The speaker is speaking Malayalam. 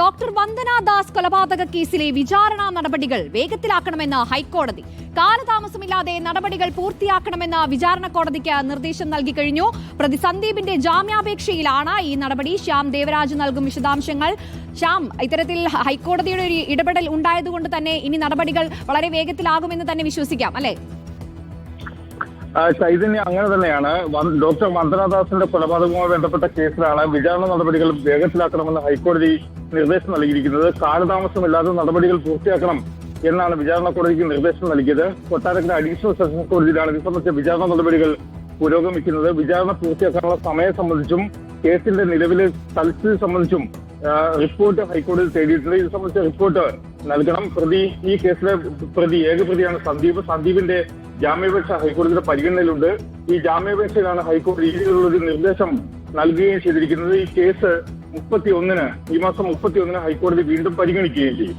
ഡോക്ടർ വന്ദന ദാസ് കൊലപാതക കേസിലെ വിചാരണ നടപടികൾ വേഗത്തിലാക്കണമെന്ന് ഹൈക്കോടതി. കാലതാമസമില്ലാതെ നടപടികൾ പൂർത്തിയാക്കണമെന്ന് വിചാരണ കോടതിക്ക് നിർദ്ദേശം നൽകി കഴിഞ്ഞു. പ്രതി സന്ദീപിന്റെ ജാമ്യാപേക്ഷയിലാണ് ഈ നടപടി. ശ്യാം ദേവരാജ് നൽകും വിശദാംശങ്ങൾ. ശ്യാം ഇത്തരത്തിൽ ഹൈക്കോടതിയുടെ ഒരു ഇടപെടൽ ഉണ്ടായതുകൊണ്ട് തന്നെ ഇനി നടപടികൾ വളരെ വേഗത്തിലാകുമെന്ന് തന്നെ വിശ്വസിക്കാം അല്ലെ? ചൈതന്യ അങ്ങനെ തന്നെയാണ്. ഡോക്ടർ വന്ദനാദാസിന്റെ കൊലപാതകവുമായി ബന്ധപ്പെട്ട കേസിലാണ് വിചാരണ നടപടികൾ വേഗത്തിലാക്കണമെന്ന് ഹൈക്കോടതി നിർദ്ദേശം നൽകിയിരിക്കുന്നത്. കാലതാമസമില്ലാതെ നടപടികൾ പൂർത്തിയാക്കണം എന്നാണ് വിചാരണ കോടതിക്ക് നിർദ്ദേശം നൽകിയത്. കൊട്ടാരക്കര അഡീഷണൽ സെഷൻസ് കോടതിയിലാണ് ഇത് സംബന്ധിച്ച വിചാരണ നടപടികൾ പുരോഗമിക്കുന്നത്. വിചാരണ പൂർത്തിയാക്കാനുള്ള സമയം സംബന്ധിച്ചും കേസിന്റെ നിലവിലെ തൽസ്ഥിതി സംബന്ധിച്ചും റിപ്പോർട്ട് ഹൈക്കോടതി തേടിയിട്ടുണ്ട്. ഇത് സംബന്ധിച്ച റിപ്പോർട്ട് നൽകണം. പ്രതി ഈ കേസിലെ പ്രതി ഏക പ്രതിയാണ് സന്ദീപ്. സന്ദീപിന്റെ ജാമ്യാപേക്ഷ ഹൈക്കോടതിയുടെ പരിഗണനയിലുണ്ട്. ഈ ജാമ്യാപേക്ഷയിലാണ് ഹൈക്കോടതി ഇതിലുള്ള ഒരു നിർദ്ദേശം നൽകുകയും ചെയ്തിരിക്കുന്നത്. ഈ കേസ് മുപ്പത്തി ഒന്നിന് ഈ മാസം മുപ്പത്തി ഒന്നിന് ഹൈക്കോടതി വീണ്ടും പരിഗണിക്കുകയും ചെയ്യും.